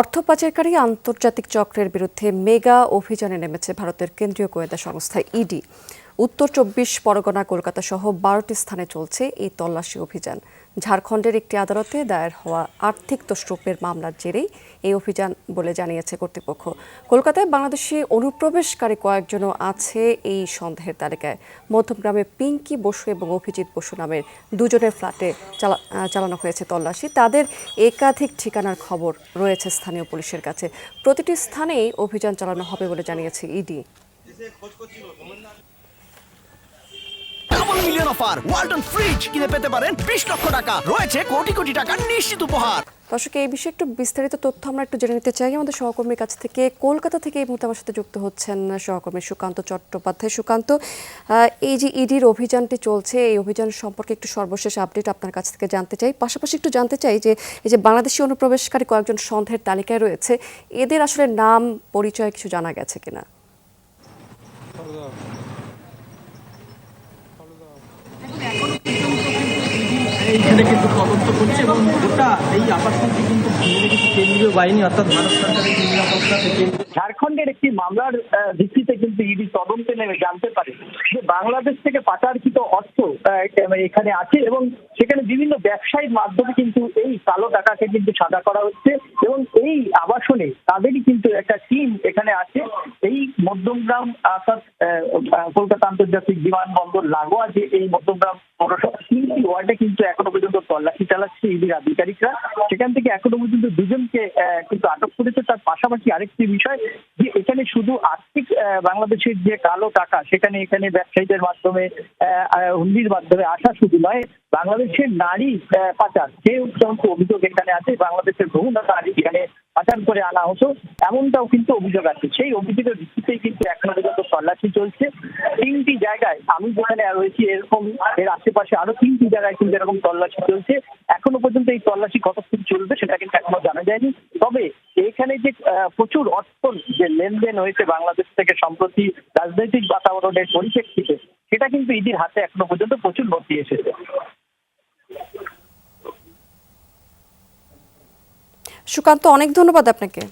অর্থ পাচারকারী আন্তর্জাতিক চক্রের বিরুদ্ধে মেগা অভিযানে নেমেছে ভারতের কেন্দ্রীয় গোয়েন্দা সংস্থা ইডি। উত্তর চব্বিশ পরগনা, কলকাতা সহ বারোটি স্থানে চলছে এই তল্লাশি অভিযান। ঝাড়খণ্ডের একটি আদালতে দায়ের হওয়া আর্থিক তস্রুপের মামলার জেরেই এই অভিযান বলে জানিয়েছে কর্তৃপক্ষ। কলকাতায় বাংলাদেশি অনুপ্রবেশকারী কয়েকজনও আছে এই সন্দেহের তালিকায়। মধ্যমগ্রামে পিঙ্কি বসু এবং অভিজিৎ বসু নামের দুজনের ফ্ল্যাটে চালানো হয়েছে তল্লাশি। তাদের একাধিক ঠিকানার খবর রয়েছে স্থানীয় পুলিশের কাছে। প্রতিটি স্থানেই অভিযান চালানো হবে বলে জানিয়েছে ED. Double offer Walton fridge কিনে পেতে পারেন বিশ লক্ষ টাকা। রয়েছে কোটি কোটি টাকার নিশ্চিত উপহার। দর্শক, এই বিষয়ে একটু বিস্তারিত তথ্য আমরা একটু জেনে নিতে চাই। আমাদের সহকর্মীর কাছ থেকে কলকাতা থেকে এই মুহূর্তে আমার সাথে যুক্ত হচ্ছেন সহকর্মী সুকান্ত চট্টোপাধ্যায়। সুকান্ত এই যে ইডির অভিযানটি চলছে, এই অভিযান সম্পর্কে একটু সর্বশেষ আপডেট আপনার কাছ থেকে জানতে চাই। পাশাপাশি একটু জানতে চাই যে, এই যে বাংলাদেশি অনুপ্রবেশকারী কয়েকজন সন্দেহের তালিকায় রয়েছে, এদের আসলে নাম, পরিচয় কিছু জানা গেছে কিনা? এইখানে কিন্তু তদন্ত করছে এবং গোটা এই আপাতটি কিন্তু কেন্দ্রীয় বাহিনী, অর্থাৎ ভারত সরকারের নিরাপত্তা থেকে ঝাড়খণ্ডের একটি মামলার ভিত্তিতে কিন্তু ইডি তদন্তে নেমে জানতে পারে যে বাংলাদেশ থেকে পাচারকৃত অর্থ এখানে আছে এবং সেখানে বিভিন্ন ব্যবসায়ীর মাধ্যমে কিন্তু এই কালো টাকাকে কিন্তু সাদা করা হচ্ছে এবং এই আবাসনে তাদেরই কিন্তু একটা টিম এখানে আছে। এই মধ্যমগ্রাম, অর্থাৎ কলকাতা আন্তর্জাতিক বিমানবন্দর লাগোয়া যে এই মধ্যমগ্রাম পৌরসভা তিনটি ওয়ার্ডে কিন্তু এখনও পর্যন্ত তল্লাশি চালাচ্ছে ইডির আধিকারিকরা। সেখান থেকে এখনও পর্যন্ত দুজনকে কিন্তু আটক করেছে। তার পাশাপাশি আরেকটি বিষয় যে এখানে শুধু আর্থিক বাংলাদেশের যে কালো টাকা, সেখানে এখানে ব্যবসায়ীদের মাধ্যমে হুন্ডির মাধ্যমে আসা শুধু নয়, বাংলাদেশের নারী পাচার, যে অভিযোগ এখানে আছে, বাংলাদেশের বহু নারী এখানে পাচার করে আনা হতো। এমনটাও কিন্তু অভিযোগ আছে। সেই অভিযোগের ভিত্তিতেই কিন্তু এখনও পর্যন্ত তল্লাশি চলছে। তিনটি জায়গায় আমি যেখানে রয়েছি এরকম, এর আশেপাশে আরও তিনটি জায়গায় কিন্তু এরকম তল্লাশি চলছে। এখনও পর্যন্ত এই তল্লাশি কতক্ষণ চলবে সেটা কিন্তু এখনও জানা যায়নি। তবে এখানে যে প্রচুর অর্থ যে লেনদেন হয়েছে বাংলাদেশ থেকে সম্প্রতি রাজনৈতিক বাতাবরণের পরিপ্রেক্ষিতে, সেটা কিন্তু ইডির হাতে এখনও পর্যন্ত প্রচুর নথি এসেছে। সুকান্ত অনেক ধন্যবাদ আপনাকে।